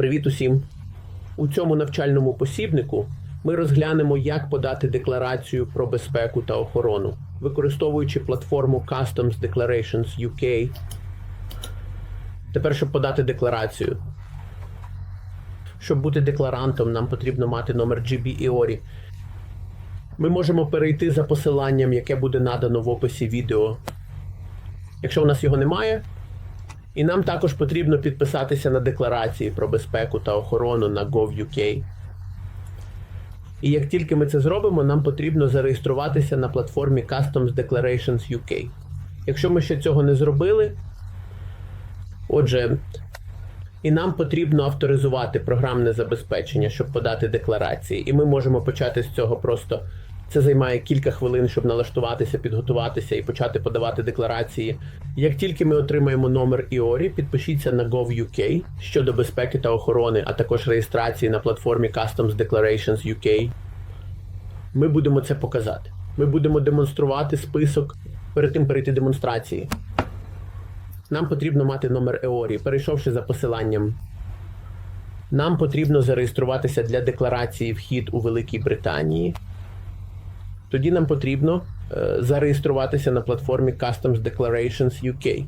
Привіт усім! У цьому навчальному посібнику ми розглянемо, як подати декларацію про безпеку та охорону, використовуючи платформу Customs Declarations UK. Тепер, щоб подати декларацію. Щоб бути декларантом, нам потрібно мати номер GB IORI. Ми можемо перейти за посиланням, яке буде надано в описі відео. Якщо у нас його немає, і нам також потрібно підписатися на декларації про безпеку та охорону на GovUK. І як тільки ми це зробимо, нам потрібно зареєструватися на платформі Customs Declarations UK. Якщо ми ще цього не зробили, отже, і нам потрібно авторизувати програмне забезпечення, щоб подати декларації. І ми можемо почати з цього просто. Це займає кілька хвилин, щоб налаштуватися, підготуватися і почати подавати декларації. Як тільки ми отримаємо номер IORI, підпишіться на GovUK щодо безпеки та охорони, а також реєстрації на платформі Customs Declarations UK. Ми будемо це показати. Ми будемо демонструвати список перед тим перейти демонстрації. Нам потрібно мати номер EORI, перейшовши за посиланням. Нам потрібно зареєструватися для декларації вхід у Великій Британії. Тоді нам потрібно е, зареєструватися на платформі Customs Declarations UK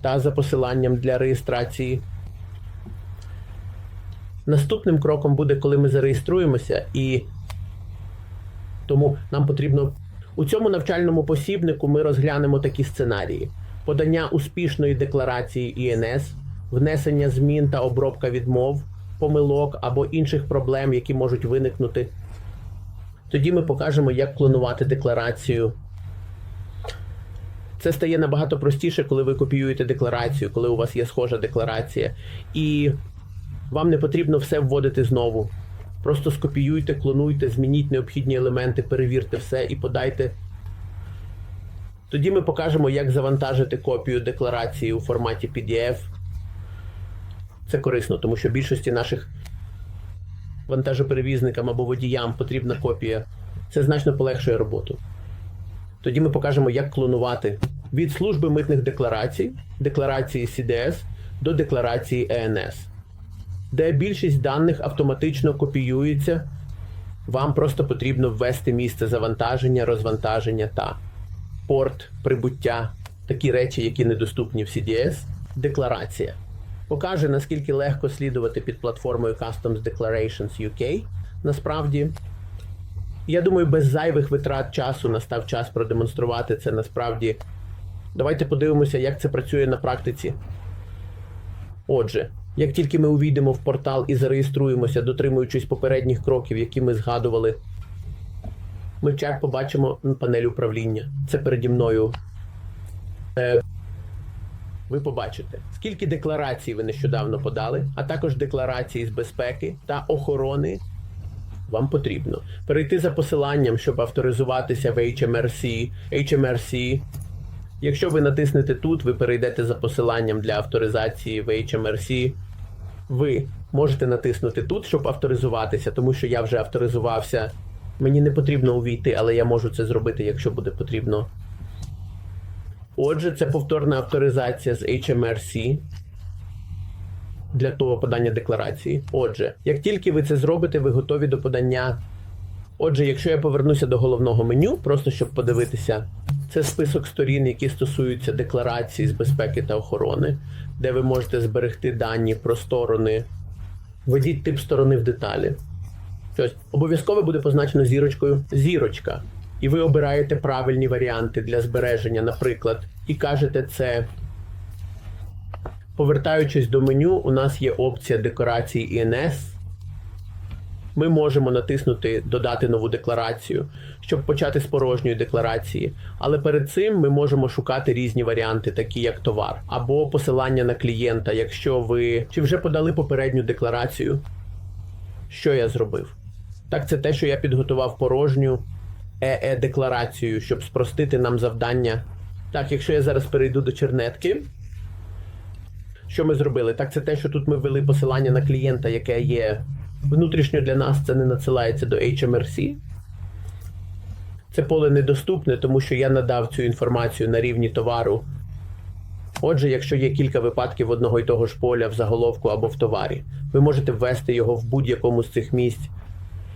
та за посиланням для реєстрації. Наступним кроком буде, коли ми зареєструємося, і тому нам потрібно у цьому навчальному посібнику ми розглянемо такі сценарії: подання успішної декларації ІНС, внесення змін та обробка відмов, помилок або інших проблем, які можуть виникнути. Тоді ми покажемо, як клонувати декларацію. Це стає набагато простіше, коли ви копіюєте декларацію, коли у вас є схожа декларація. І вам не потрібно все вводити знову. Просто скопіюйте, клонуйте, змініть необхідні елементи, перевірте все і подайте. Тоді ми покажемо, як завантажити копію декларації у форматі PDF. Це корисно, тому що більшості наших вантажоперевізникам або водіям потрібна копія. Це значно полегшує роботу. Тоді ми покажемо, як клонувати від служби митних декларацій, декларації CDS до декларації ЕНС, де більшість даних автоматично копіюється. Вам просто потрібно ввести місце завантаження, розвантаження та порт прибуття, такі речі, які недоступні в CDS, декларація. Покаже, наскільки легко слідувати під платформою Customs Declarations UK. Насправді, я думаю, без зайвих витрат часу настав час продемонструвати це насправді. Давайте подивимося, як це працює на практиці. Отже, як тільки ми увійдемо в портал і зареєструємося, дотримуючись попередніх кроків, які ми згадували, ми в чат побачимо панель управління. Це переді мною. Ви побачите, скільки декларацій ви нещодавно подали, а також декларації з безпеки та охорони вам потрібно перейти за посиланням, щоб авторизуватися в HMRC. HMRC. Якщо ви натиснете тут, ви перейдете за посиланням для авторизації в HMRC. Ви можете натиснути тут, щоб авторизуватися, тому що я вже авторизувався. Мені не потрібно увійти, але я можу це зробити, якщо буде потрібно. Отже, це повторна авторизація з HMRC для того подання декларації. Отже, як тільки ви це зробите, ви готові до подання. Отже, якщо я повернуся до головного меню, просто щоб подивитися, це список сторін, які стосуються декларації з безпеки та охорони, де ви можете зберегти дані про сторони. Введіть тип сторони в деталі. Щось обов'язково буде позначено зірочкою зірочка. І ви обираєте правильні варіанти для збереження, наприклад, і кажете це. Повертаючись до меню, у нас є опція декорації ІНС. Ми можемо натиснути Додати нову декларацію, щоб почати з порожньої декларації. Але перед цим ми можемо шукати різні варіанти, такі як товар, або посилання на клієнта, якщо ви чи вже подали попередню декларацію. Що я зробив? Так, це те, що я підготував порожню ЕЕ-декларацію, щоб спростити нам завдання. Так, якщо я зараз перейду до чернетки, що ми зробили? Так, це те, що тут ми ввели посилання на клієнта, яке є внутрішньо для нас, це не надсилається до HMRC. Це поле недоступне, тому що я надав цю інформацію на рівні товару Отже, якщо є кілька випадків одного й того ж поля в заголовку або в товарі, ви можете ввести його в будь-якому з цих місць.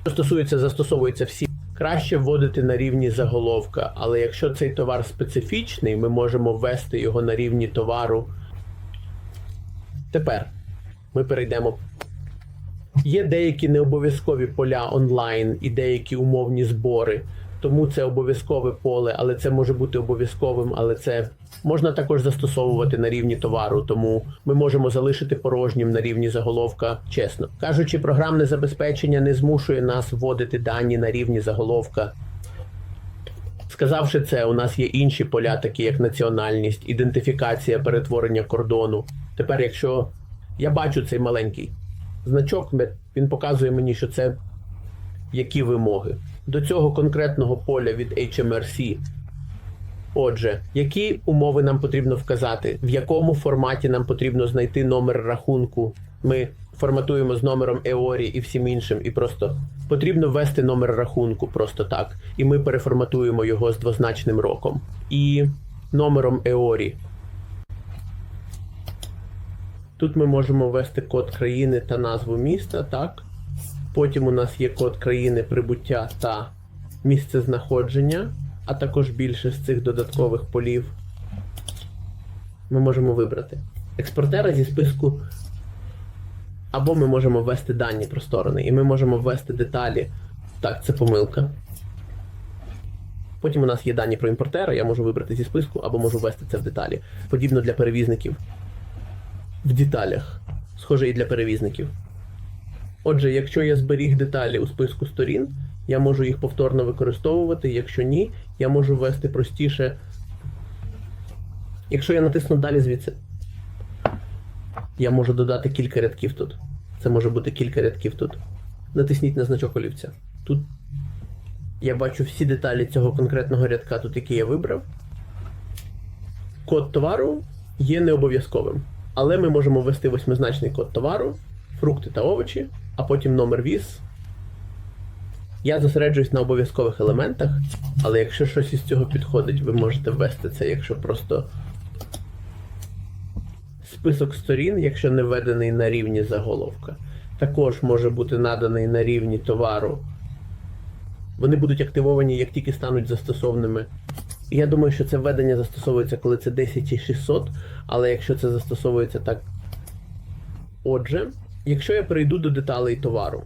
Що стосується, застосовується всі. Краще вводити на рівні заголовка, але якщо цей товар специфічний, ми можемо ввести його на рівні товару. Тепер ми перейдемо. Є деякі необов'язкові поля онлайн і деякі умовні збори, тому це обов'язкове поле, але це може бути обов'язковим, але це можна також застосовувати на рівні товару, тому ми можемо залишити порожнім на рівні заголовка. Чесно кажучи, програмне забезпечення не змушує нас вводити дані на рівні заголовка. Сказавши це, у нас є інші поля, такі як національність, ідентифікація, перетворення кордону. Тепер, якщо я бачу цей маленький значок, він показує мені, що це які вимоги. До цього конкретного поля від HMRC. Отже, які умови нам потрібно вказати, в якому форматі нам потрібно знайти номер рахунку. Ми форматуємо з номером EORI і всім іншим, і просто потрібно ввести номер рахунку просто так. І ми переформатуємо його з двозначним роком. І номером EORI. Тут ми можемо ввести код країни та назву міста, так. Потім у нас є код країни прибуття та місце знаходження, а також більше з цих додаткових полів. Ми можемо вибрати експортера зі списку. Або ми можемо ввести дані про сторони, і ми можемо ввести деталі. Так, це помилка. Потім у нас є дані про імпортера, я можу вибрати зі списку, або можу ввести це в деталі. Подібно для перевізників. В деталях. Схоже і для перевізників. Отже, якщо я зберіг деталі у списку сторін, я можу їх повторно використовувати. Якщо ні, я можу ввести простіше. Якщо я натисну далі звідси, я можу додати кілька рядків тут. Це може бути кілька рядків тут. Натисніть на значок олівця. Тут я бачу всі деталі цього конкретного рядка, тут який я вибрав. Код товару є не обов'язковим. Але ми можемо ввести восьмизначний код товару, фрукти та овочі, а потім номер віз. Я зосереджуюсь на обов'язкових елементах, але якщо щось із цього підходить, ви можете ввести це, якщо просто список сторін, якщо не введений на рівні заголовка, також може бути наданий на рівні товару. Вони будуть активовані, як тільки стануть застосовними. Я думаю, що це введення застосовується, коли це 10600, але якщо це застосовується так. Отже, якщо я перейду до деталей товару,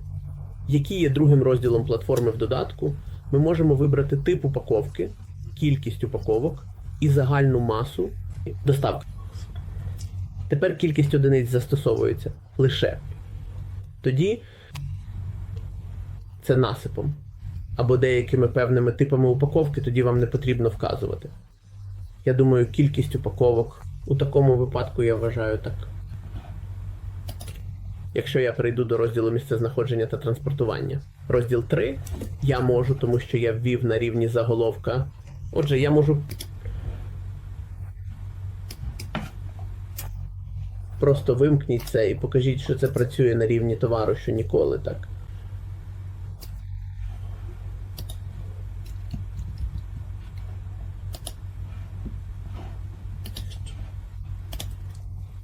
які є другим розділом платформи в додатку, ми можемо вибрати тип упаковки, кількість упаковок і загальну масу доставки. Тепер кількість одиниць застосовується лише. Тоді це насипом. Або деякими певними типами упаковки, тоді вам не потрібно вказувати. Я думаю, кількість упаковок у такому випадку я вважаю так. Якщо я перейду до розділу місцезнаходження та транспортування. Розділ 3 я можу, тому що я ввів на рівні заголовка. Отже, я можу просто вимкніть це і покажіть, що це працює на рівні товару, що ніколи так.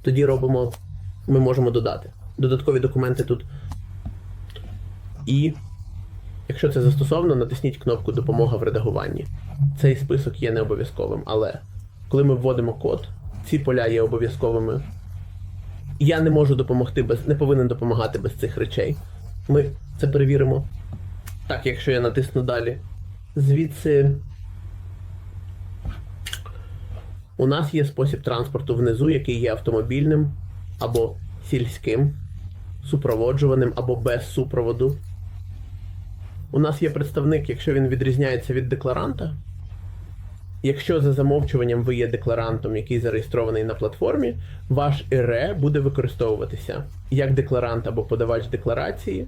Тоді робимо, ми можемо додати. Додаткові документи тут. І якщо це застосовано, натисніть кнопку Допомога в редагуванні. Цей список є не обов'язковим, але коли ми вводимо код, ці поля є обов'язковими. Я не можу допомогти без, не повинен допомагати без цих речей. Ми це перевіримо. Так, якщо я натисну далі. Звідси. У нас є спосіб транспорту внизу, який є автомобільним або сільським, супроводжуваним або без супроводу. У нас є представник, якщо він відрізняється від декларанта. Якщо за замовчуванням ви є декларантом, який зареєстрований на платформі, ваш ІРЕ буде використовуватися як декларант або подавач декларації.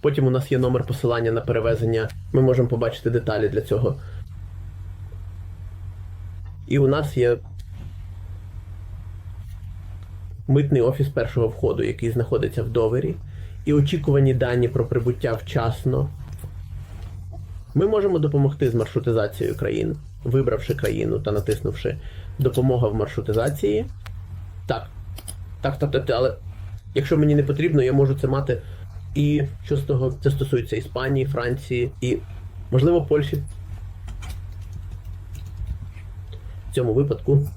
Потім у нас є номер посилання на перевезення. Ми можемо побачити деталі для цього. І у нас є митний офіс першого входу, який знаходиться в довері, і очікувані дані про прибуття вчасно. Ми можемо допомогти з маршрутизацією країн, вибравши країну та натиснувши допомога в маршрутизації. Так. Так, так, так, але якщо мені не потрібно, я можу це мати. І що з того це стосується Іспанії, Франції і, можливо, Польщі. В цьому випадку.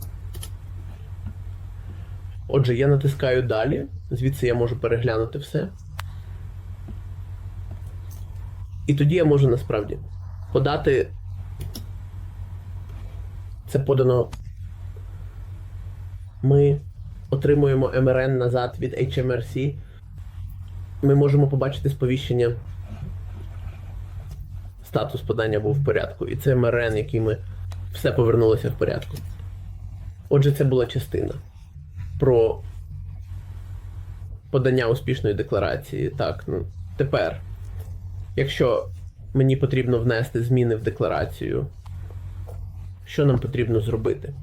Отже, я натискаю далі. Звідси я можу переглянути все. І тоді я можу насправді подати. Це подано. Ми отримуємо МРН назад від HMRC. Ми можемо побачити сповіщення. Статус подання був в порядку. І це МРН, який ми все повернулося в порядку. Отже, це була частина про подання успішної декларації. Так, ну тепер, якщо мені потрібно внести зміни в декларацію, що нам потрібно зробити?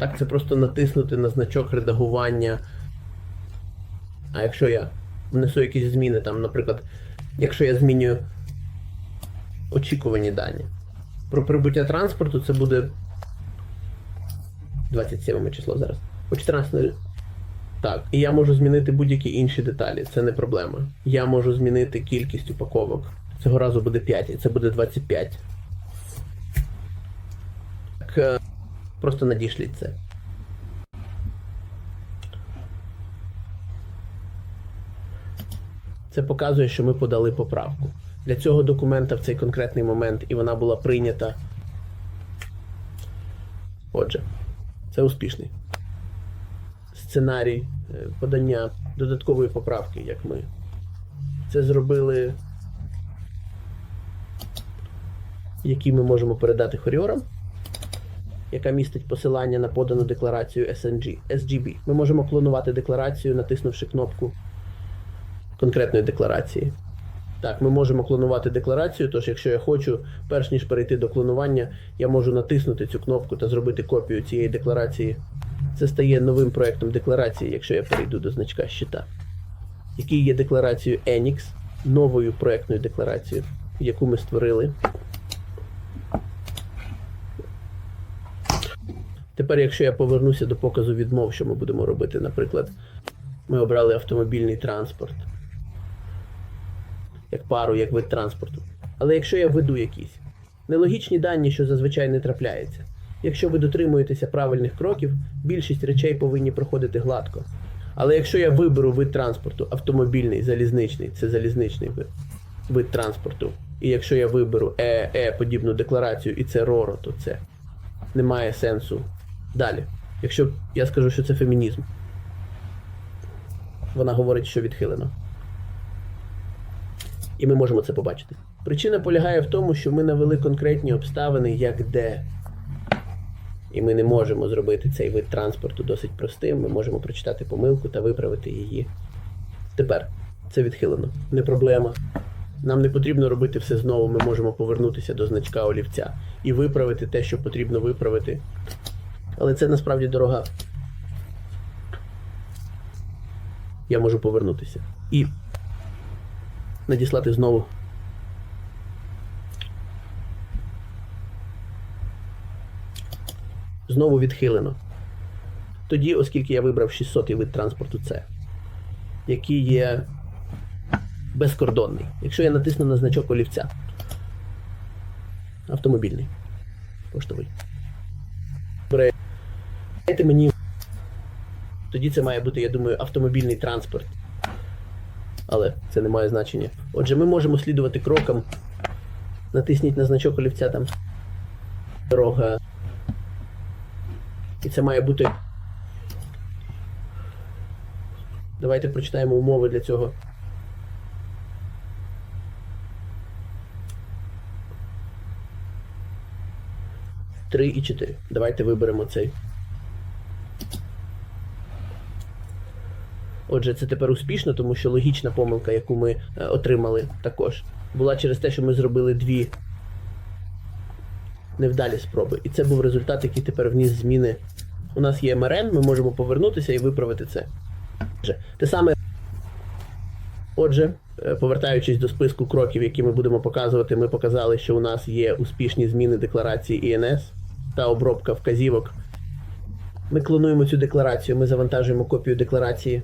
Так, це просто натиснути на значок редагування. А якщо я внесу якісь зміни, там, наприклад, якщо я змінюю очікувані дані. Про прибуття транспорту це буде 27 число зараз. О 14. Так, і я можу змінити будь-які інші деталі, це не проблема. Я можу змінити кількість упаковок. Цього разу буде 5, і це буде 25. Так, е, просто надішліть це. Це показує, що ми подали поправку. Для цього документа в цей конкретний момент і вона була прийнята. Отже, це успішний сценарій е, подання додаткової поправки, як ми. Це зробили, які ми можемо передати хоріорам, яка містить посилання на подану декларацію SNG, SGB. Ми можемо клонувати декларацію, натиснувши кнопку конкретної декларації. Так, ми можемо клонувати декларацію, тож якщо я хочу, перш ніж перейти до клонування, я можу натиснути цю кнопку та зробити копію цієї декларації. Це стає новим проектом декларації, якщо я перейду до значка щита, який є декларацією Enix, новою проектною декларацією, яку ми створили. Тепер, якщо я повернуся до показу відмов, що ми будемо робити, наприклад, ми обрали автомобільний транспорт як пару, як вид транспорту. Але якщо я введу якісь нелогічні дані, що зазвичай не трапляється, якщо ви дотримуєтеся правильних кроків, більшість речей повинні проходити гладко. Але якщо я виберу вид транспорту, автомобільний, залізничний, це залізничний вид, вид транспорту. І якщо я виберу ЕЕ подібну декларацію і це РОРО, то це немає сенсу. Далі. Якщо я скажу, що це фемінізм, вона говорить, що відхилено. І ми можемо це побачити. Причина полягає в тому, що ми навели конкретні обставини, як де. І ми не можемо зробити цей вид транспорту досить простим. Ми можемо прочитати помилку та виправити її. Тепер це відхилено. Не проблема. Нам не потрібно робити все знову. Ми можемо повернутися до значка олівця і виправити те, що потрібно виправити. Але це насправді дорога. Я можу повернутися. І надіслати знову. Знову відхилено. Тоді, оскільки я вибрав 600 вид транспорту С, який є безкордонний. Якщо я натисну на значок олівця, автомобільний, поштовий. Дайте мені. Тоді це має бути, я думаю, автомобільний транспорт але це не має значення. Отже, ми можемо слідувати крокам. Натисніть на значок олівця там дорога. І це має бути. Давайте прочитаємо умови для цього. Три і чотири. Давайте виберемо цей. Отже, це тепер успішно, тому що логічна помилка, яку ми е, отримали також, була через те, що ми зробили дві невдалі спроби. І це був результат, який тепер вніс зміни. У нас є МРН, ми можемо повернутися і виправити це. Те саме. Отже, е, повертаючись до списку кроків, які ми будемо показувати, ми показали, що у нас є успішні зміни декларації ІНС та обробка вказівок Ми клонуємо цю декларацію, ми завантажуємо копію декларації.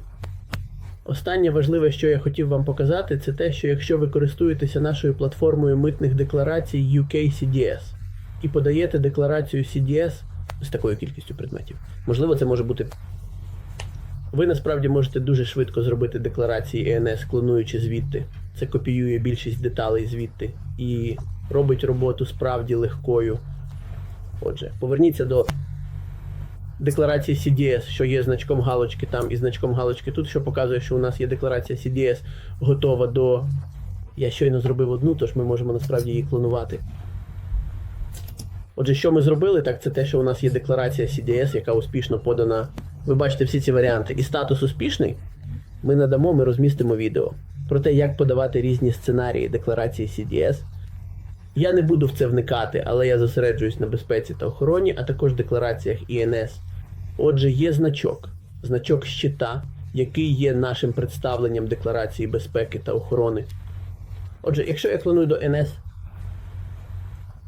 Останнє важливе, що я хотів вам показати, це те, що якщо ви користуєтеся нашою платформою митних декларацій UK CDS і подаєте декларацію CDS з такою кількістю предметів, можливо, це може бути. Ви насправді можете дуже швидко зробити декларації ЕНС, клонуючи звідти. Це копіює більшість деталей звідти і робить роботу справді легкою. Отже, поверніться до декларації CDS, що є значком галочки там і значком галочки тут, що показує, що у нас є декларація CDS готова до. Я щойно зробив одну, тож ми можемо насправді її клонувати. Отже, що ми зробили, так це те, що у нас є декларація CDS, яка успішно подана. Ви бачите всі ці варіанти. І статус успішний ми надамо, ми розмістимо відео про те, як подавати різні сценарії декларації CDS. Я не буду в це вникати, але я зосереджуюсь на безпеці та охороні, а також деклараціях ІНС. Отже, є значок, значок щита, який є нашим представленням декларації безпеки та охорони. Отже, якщо я клоную до НС,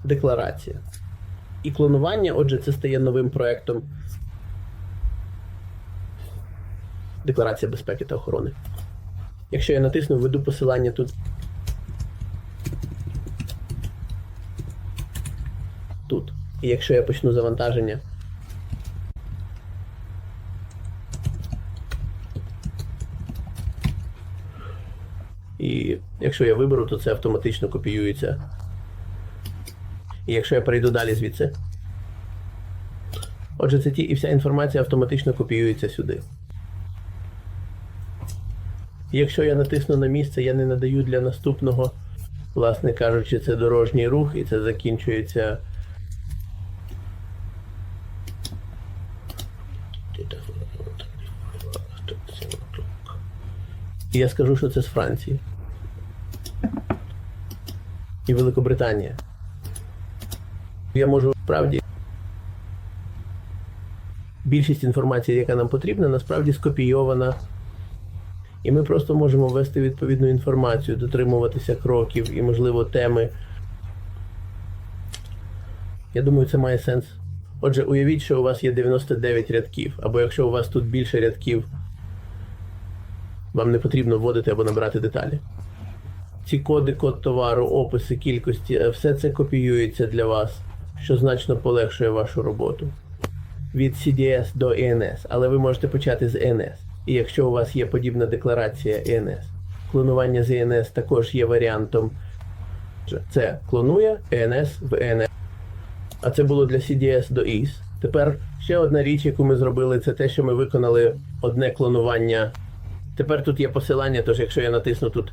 декларація. І клонування, отже, це стає новим проектом Декларація безпеки та охорони. Якщо я натисну, введу посилання тут. Тут. І якщо я почну завантаження. І якщо я виберу, то це автоматично копіюється. Якщо я перейду далі звідси. Отже, це ті і вся інформація автоматично копіюється сюди. Якщо я натисну на місце, я не надаю для наступного, власне кажучи, це дорожній рух, і це закінчується. І я скажу, що це з Франції. І Великобританія. Я можу справді. Більшість інформації, яка нам потрібна, насправді скопійована. І ми просто можемо ввести відповідну інформацію, дотримуватися кроків і, можливо, теми. Я думаю, це має сенс. Отже, уявіть, що у вас є 99 рядків, або якщо у вас тут більше рядків, вам не потрібно вводити або набирати деталі. Ці коди, код товару, описи, кількості, е, все це копіюється для вас, що значно полегшує вашу роботу. Від CDS до ENS, але ви можете почати з ENS. І якщо у вас є подібна декларація ENS, клонування з ENS також є варіантом. Це клонує ENS в ENS. А це було для CDS до EAS. Тепер ще одна річ, яку ми зробили, це те, що ми виконали одне клонування. Тепер тут є посилання, тож якщо я натисну тут.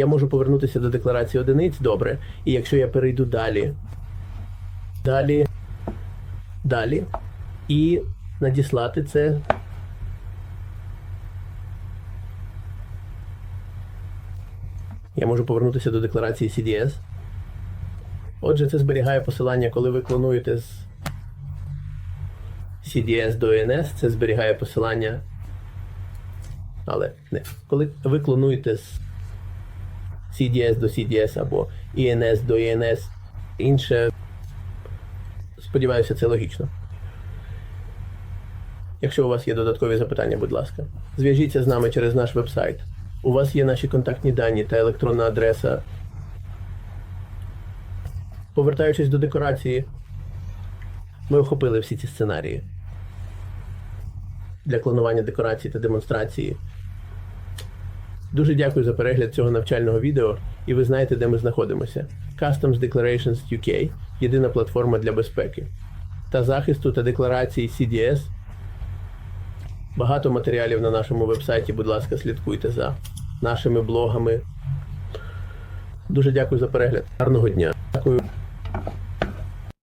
Я можу повернутися до декларації одиниць, добре. І якщо я перейду далі, далі, далі, і надіслати це. Я можу повернутися до декларації CDS. Отже, це зберігає посилання, коли ви клонуєте з CDS до ENS, це зберігає посилання. Але не. Коли ви клонуєте з CDS до CDS або ENS до ENS, інше, сподіваюся, це логічно. Якщо у вас є додаткові запитання, будь ласка, зв'яжіться з нами через наш вебсайт. У вас є наші контактні дані та електронна адреса. Повертаючись до декорації, ми охопили всі ці сценарії для клонування декорації та демонстрації. Дуже дякую за перегляд цього навчального відео, і ви знаєте, де ми знаходимося. Customs Declarations UK єдина платформа для безпеки та захисту та декларації CDS. Багато матеріалів на нашому вебсайті, будь ласка, слідкуйте за нашими блогами. Дуже дякую за перегляд. Гарного дня. Дякую.